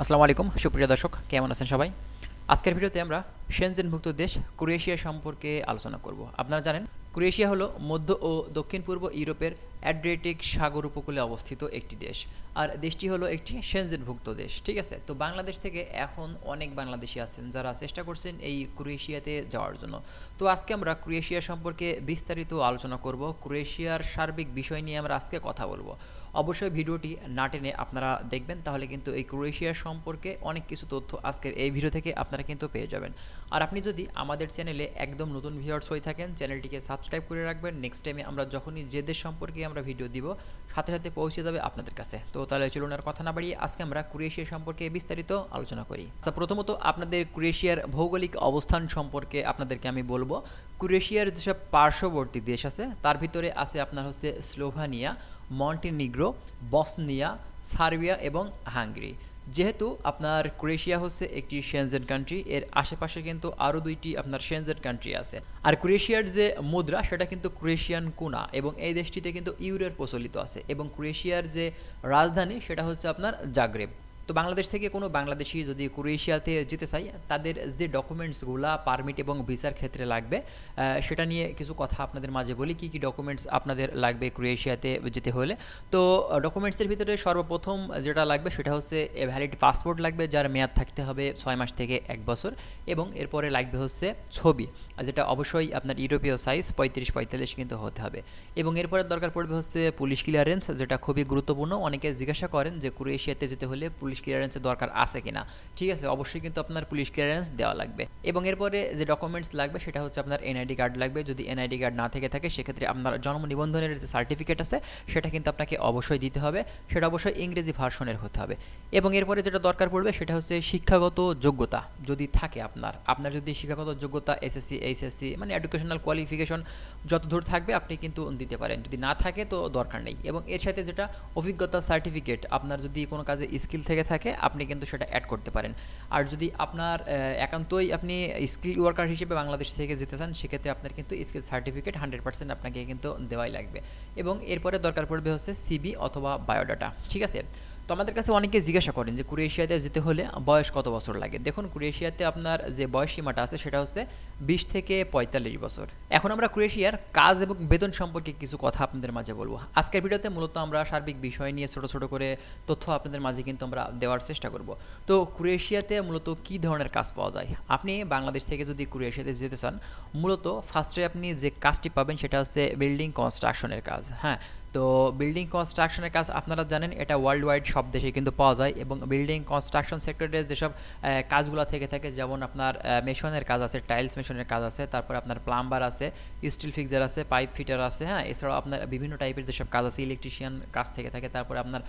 আসসালামু আলাইকুম, সুপ্রিয় দর্শক, কেমন আছেন সবাই? আজকের ভিডিওতে আমরা সেনজেনভুক্ত দেশ ক্রোয়েশিয়া সম্পর্কে আলোচনা করব। আপনারা জানেন, ক্রোয়েশিয়া হলো মধ্য ও দক্ষিণ পূর্ব ইউরোপের অ্যাড্রিয়াটিক সাগর উপকূলে অবস্থিত একটি দেশ। আর দেশটি হলো একটি সেনজেনভুক্ত দেশ, ঠিক আছে? তো বাংলাদেশ থেকে এখন অনেক বাংলাদেশি আছেন যারা চেষ্টা করছেন এই ক্রোয়েশিয়াতে যাওয়ার জন্য। তো আজকে আমরা ক্রোয়েশিয়া সম্পর্কে বিস্তারিত আলোচনা করব। ক্রোয়েশিয়ার সার্বিক বিষয় নিয়ে আমরা আজকে কথা বলব। অবশ্যই ভিডিওটি না টেনে আপনারা দেখবেন, তাহলে কিন্তু এই ক্রোয়েশিয়া সম্পর্কে অনেক কিছু তথ্য আজকের এই ভিডিও থেকে আপনারা কিন্তু পেয়ে যাবেন। আর আপনি যদি আমাদের চ্যানেলে একদম নতুন ভিউয়ার্স হয়ে থাকেন, চ্যানেলটিকে সাবস্ক্রাইব করে রাখবেন। নেক্সট টাইমে আমরা যখনই যে দেশ সম্পর্কে আমরা ভিডিও দিব, সাথে সাথে পৌঁছে যাবে আপনাদের কাছে। তো তাহলে চলুন আর কথা না বাড়িয়ে আজকে আমরা ক্রোয়েশিয়া সম্পর্কে বিস্তারিত আলোচনা করি। আচ্ছা প্রথমত আপনাদের ক্রোয়েশিয়ার ভৌগোলিক অবস্থান সম্পর্কে আপনাদেরকে আমি বলব। ক্রোয়েশিয়ার যেসব পার্শ্ববর্তী দেশ আছে, তার ভিতরে আছে আপনার হচ্ছে স্লোভানিয়া, মন্টিনিগ্রো, বসনিয়া, সার্বিয়া এবং হাঙ্গেরি। যেহেতু আপনার ক্রোয়েশিয়া হচ্ছে একটি শেনজেন কান্ট্রি এর আশেপাশে কিন্তু আরও দুইটি আপনার শেনজেন কান্ট্রি আছে। আর ক্রোয়েশিয়ার যে মুদ্রা, সেটা কিন্তু ক্রোয়েশিয়ান কুনা এবং এই দেশটিতে কিন্তু ইউরোর প্রচলিত আছে এবং ক্রোয়েশিয়ার যে রাজধানী, সেটা হচ্ছে আপনার জাগ্রেব তো বাংলাদেশ থেকে কোনো বাংলাদেশি যদি ক্রোয়েশিয়াতে যেতে চাই তাদের যে ডকুমেন্টসগুলো, পারমিট এবং ভিসার ক্ষেত্রে লাগবে সেটা নিয়ে কিছু কথা আপনাদের মাঝে বলি, কী কী ডকুমেন্টস আপনাদের লাগবে ক্রোয়েশিয়াতে যেতে হলে। তো ডকুমেন্টসের ভিতরে সর্বপ্রথম যেটা লাগবে, সেটা হচ্ছে ভ্যালিড পাসপোর্ট লাগবে, যার মেয়াদ থাকতে হবে ছয় মাস থেকে এক বছর, এবং এরপরে লাগবে হচ্ছে ছবি যেটা অবশ্যই আপনার ইউরোপীয় সাইজ পঁয়ত্রিশ পঁয়তাল্লিশ কিন্তু হতে হবে। এবং এরপরে দরকার পড়বে হচ্ছে পুলিশ ক্লিয়ারেন্স যেটা খুবই গুরুত্বপূর্ণ। অনেকে জিজ্ঞাসা করেন যে ক্রোয়েশিয়াতে যেতে হলে পুলিশ ক্লিয়ারেন্সের দরকার আছে কিনা। ঠিক আছে, অবশ্যই কিন্তু আপনার পুলিশ ক্লিয়ারেন্স দেওয়া লাগবে। এবং এরপরে যে ডকুমেন্টস লাগবে, সেটা হচ্ছে আপনার এনআইডি কার্ড লাগবে। যদি এনআইডি কার্ড না থেকে থাকে, সেক্ষেত্রে আপনার জন্ম নিবন্ধনের যে সার্টিফিকেট আছে, সেটা কিন্তু আপনাকে অবশ্যই দিতে হবে। সেটা অবশ্যই ইংরেজি ভার্সনের হতে হবে। এবং এরপরে যেটা দরকার পড়বে, সেটা হচ্ছে শিক্ষাগত যোগ্যতা যদি থাকে আপনার। আপনার যদি শিক্ষাগত যোগ্যতা এসএসসি এইচএসসি মানে এডুকেশনাল কোয়ালিফিকেশন যত দূর থাকবে, আপনি কিন্তু দিতে পারেন। যদি না থাকে, তো দরকার নেই। এবং এর সাথে যেটা অভিজ্ঞতা সার্টিফিকেট আপনার যদি কোনো কাজে স্কিল থেকে থাকে আপনি কিন্তু সেটা অ্যাড করতে পারেন। আর যদি আপনার একান্তই আপনি স্কিল ওয়ার্কার হিসেবে বাংলাদেশ থেকে যেতে চান, সেক্ষেত্রে আপনার কিন্তু স্কিল সার্টিফিকেট হান্ড্রেড পার্সেন্ট আপনাকে কিন্তু দেওয়াই লাগবে। এবং এরপরে দরকার পড়বে হচ্ছে সিবি অথবা বায়োডাটা ঠিক আছে? আমাদের কাছে অনেকে জিজ্ঞাসা করেন যে ক্রোয়েশিয়াতে যেতে হলে বয়স কত বছর লাগে? দেখুন, ক্রোয়েশিয়াতে আপনার যে বয়স সীমাটা আছে সেটা হচ্ছে বিশ থেকে পঁয়তাল্লিশ বছর। এখন আমরা ক্রোয়েশিয়ার কাজ এবং বেতন সম্পর্কে কিছু কথা আপনাদের মাঝে বলব। আজকের ভিডিওতে মূলত আমরা সার্বিক বিষয় নিয়ে ছোট ছোট করে তথ্য আপনাদের মাঝে কিন্তু আমরা দেওয়ার চেষ্টা করব। তো ক্রোয়েশিয়াতে মূলত কি ধরনের কাজ পাওয়া যায়? আপনি বাংলাদেশ থেকে যদি ক্রোয়েশিয়াতে যেতে চান, মূলত ফার্স্টে আপনি যে কাজটি পাবেন সেটা হচ্ছে বিল্ডিং কনস্ট্রাকশনের কাজ। হ্যাঁ তো বিল্ডিং কনস্ট্রাকশনের কাজ আপনারা জানেন, এটা ওয়ার্ল্ড ওয়াইড সব দেশে কিন্তু পাওয়া যায় এবং বিল্ডিং কনস্ট্রাকশন সেক্টরে যেসব কাজগুলো থেকে থাকে, যেমন আপনার মেশনের কাজ আছে টাইলস মেশনের কাজ আছে, তারপর আপনার প্লাম্বার আছে স্টিল ফিক্সার আছে পাইপ ফিটার আছে হ্যাঁ এছাড়াও আপনার বিভিন্ন টাইপের যেসব কাজ আছে ইলেকট্রিশিয়ান কাজ থেকে থাকে, তারপরে আপনার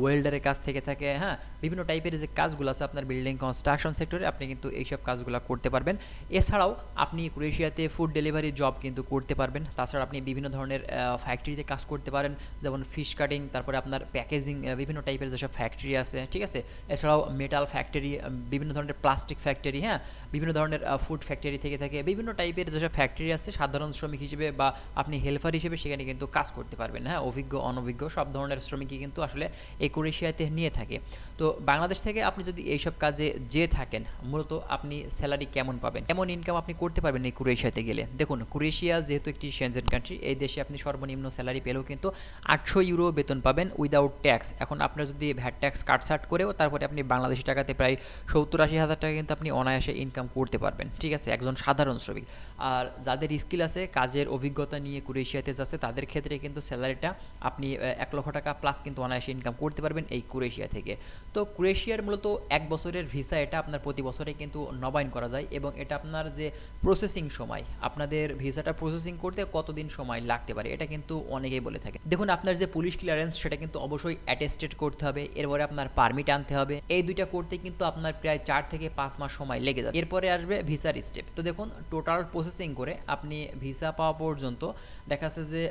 ওয়েল্ডারের কাজ থেকে থাকে হ্যাঁ বিভিন্ন টাইপের যে কাজগুলো আছে আপনার বিল্ডিং কনস্ট্রাকশন সেক্টরে আপনি কিন্তু এইসব কাজগুলো করতে পারবেন। এছাড়াও আপনি ক্রোয়েশিয়াতে ফুড ডেলিভারি জব কিন্তু করতে পারবেন। তাছাড়া আপনি বিভিন্ন ধরনের ফ্যাক্টরিতে কাজ করতে পারেন, যেমন ফিশ কাটিং তারপরে আপনার প্যাকেজিং বিভিন্ন টাইপের যেসব ফ্যাক্টরি আছে, ঠিক আছে? এছাড়াও মেটাল ফ্যাক্টরি বিভিন্ন ধরনের প্লাস্টিক ফ্যাক্টরি হ্যাঁ? বিভিন্ন ধরনের ফুড ফ্যাক্টরি থেকে থাকে, বিভিন্ন টাইপের যেসব ফ্যাক্টরি আছে, সাধারণ শ্রমিক হিসেবে বা আপনি হেল্পার হিসেবে সেখানে কিন্তু কাজ করতে পারবেন হ্যাঁ? অভিজ্ঞ, অনভিজ্ঞ, সব ধরনের শ্রমিকই কিন্তু আসলে এই ক্রোয়েশিয়াতে নিয়ে থাকে। তো বাংলাদেশ থেকে আপনি যদি এইসব কাজে যে থাকেন, মূলত আপনি স্যালারি কেমন পাবেন? কেমন ইনকাম আপনি করতে পারবেন এই ক্রোয়েশিয়াতে গেলে? দেখুন, ক্রোয়েশিয়া যেহেতু একটি সেনজেন কান্ট্রি এই দেশে আপনি সর্বনিম্ন স্যালারি পেলেও কিন্তু আটশো ইউরো বেতন পাবেন উইদাউট ট্যাক্স এখন আপনার যদি ভ্যাট ট্যাক্স কাটসাট করেও তারপরে আপনি বাংলাদেশি টাকাতে প্রায় সত্তর আশি হাজার টাকা কিন্তু আপনি অনায়াসে ইনকাম করতে পারবেন, ঠিক আছে? একজন সাধারণ শ্রমিক। আর যাদের স্কিল আছে, কাজের অভিজ্ঞতা নিয়ে ক্রোয়েশিয়াতে যাচ্ছে, তাদের ক্ষেত্রে কিন্তু স্যালারিটা আপনি এক লক্ষ টাকা প্লাস কিন্তু অনায়াসে ইনকাম করতে পারবেন এই ক্রোয়েশিয়া থেকে। তো ক্রোয়েশিয়ার মূলত এক বছরের ভিসা এটা আপনার প্রতি বছরে কিন্তু নবায়ন করা যায় এবং এটা আপনার যে প্রসেসিং সময়, আপনাদের ভিসাটা প্রসেসিং করতে কতদিন সময় লাগতে পারে, এটা কিন্তু অনেকেই বলে থাকে। দেখুন, আপনার যে পুলিশ ক্লিয়ারেন্স সেটা কিন্তু অবশ্যই অ্যাটেস্টেড করতে হবে। এরপরে আপনার পারমিট আনতে হবে। এই দুইটা করতে কিন্তু আপনার প্রায় চার থেকে পাঁচ মাস সময় লেগে যাবে। এরপরে আসবে ভিসার স্টেপ তো দেখুন টোটাল প্রসেসিং করে আপনি ভিসা পাওয়া পর্যন্ত, দেখা যাচ্ছে যে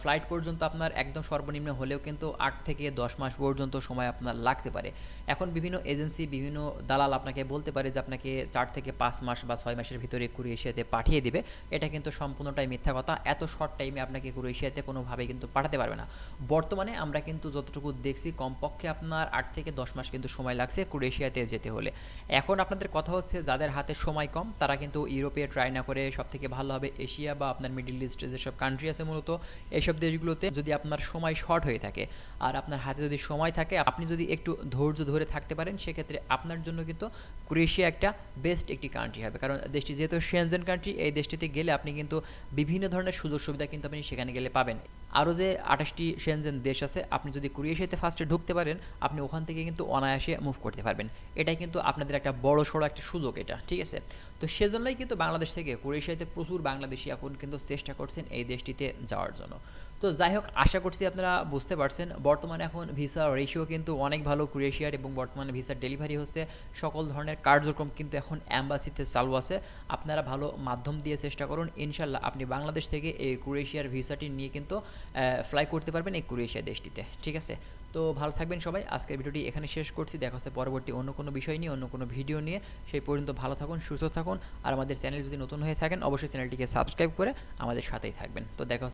ফ্লাইট পর্যন্ত আপনার একদম সর্বনিম্ন হলেও কিন্তু আট থেকে দশ মাস পর্যন্ত সময় আপনার লাগতে পারে। এখন বিভিন্ন এজেন্সি বিভিন্ন দালাল আপনাকে বলতে পারে যে, আপনাকে চার থেকে পাঁচ মাস বা ছয় মাসের ভিতরে ক্রোয়েশিয়াতে পাঠিয়ে দিবে। এটা কিন্তু সম্পূর্ণটাই মিথ্যা কথা। এত শর্ট টাইমে আপনাকে ক্রোয়েশিয়াতে কোনোভাবে কিন্তু পাঠাতে পারবে না। বর্তমানে আমরা কিন্তু যতটুকু দেখছি, কমপক্ষে আপনার আট থেকে দশ মাস কিন্তু সময় লাগছে ক্রোয়েশিয়াতে যেতে হলে। এখন আপনাদের কথা হচ্ছে, যাদের হাতে সময় কম, তারা কিন্তু ইউরোপে ট্রাই না করে সব থেকে ভালো হবে এশিয়া বা আপনার মিডিল ইস্টে যেসব কান্ট্রি আছে মূলত এইসব দেশগুলোতে যদি আপনার সময় শর্ট হয়ে থাকে। আর আপনার হাতে যদি সময় থাকে, আপনি যদি একটু ধৈর্য ধরে থাকতে পারেন, সেক্ষেত্রে আপনার জন্য কিন্তু ক্রোয়েশিয়া একটা বেস্ট একটি কান্ট্রি হবে। কারণ দেশটি যেহেতু শেনজেন কান্ট্রি এই দেশটিতে গেলে আপনি কিন্তু বিভিন্ন ধরনের সুযোগ সুবিধা কিন্তু আপনি সেখানে গেলে পাবেন। আরও যে আঠাশটি সেনজেন দেশ আছে, আপনি যদি ক্রোয়েশিয়াতে ফার্স্টে ঢুকতে পারেন, আপনি ওখান থেকে কিন্তু অনায়াসে মুভ করতে পারবেন। এটাই কিন্তু আপনাদের একটা বড় সড়ো একটা সুযোগ এটা, ঠিক আছে? তো সেজন্যই কিন্তু বাংলাদেশ থেকে ক্রোয়েশিয়াতে প্রচুর বাংলাদেশি এখন কিন্তু চেষ্টা করছেন এই দেশটিতে যাওয়ার জন্য। তো যাই হোক, আশা করছি আপনারা বুঝতে পারছেন। বর্তমানে এখন ভিসা রেশিও কিন্তু অনেক ভালো ক্রোয়েশিয়ার এবং বর্তমানে ভিসার ডেলিভারি হচ্ছে। সকল ধরনের কার্যক্রম কিন্তু এখন অ্যাম্বাসিতে চালু আছে। আপনারা ভালো মাধ্যম দিয়ে চেষ্টা করুন। ইনশাল্লাহ আপনি বাংলাদেশ থেকে এই ক্রোয়েশিয়ার ভিসাটি নিয়ে কিন্তু ফ্লাই করতে পারবেন এই ক্রোয়েশিয়া দেশটিতে। ঠিক আছে? তো ভালো থাকবেন সবাই। আজকের ভিডিওটি এখানে শেষ করছি। দেখা হচ্ছে পরবর্তী অন্য কোনো বিষয় নিয়ে, অন্য কোনো ভিডিও নিয়ে। সেই পর্যন্ত ভালো থাকুন, সুস্থ থাকুন। আর আমাদের চ্যানেল যদি নতুন হয়ে থাকেন, অবশ্যই চ্যানেলটিকে সাবস্ক্রাইব করে আমাদের সাথেই থাকবেন। তো দেখা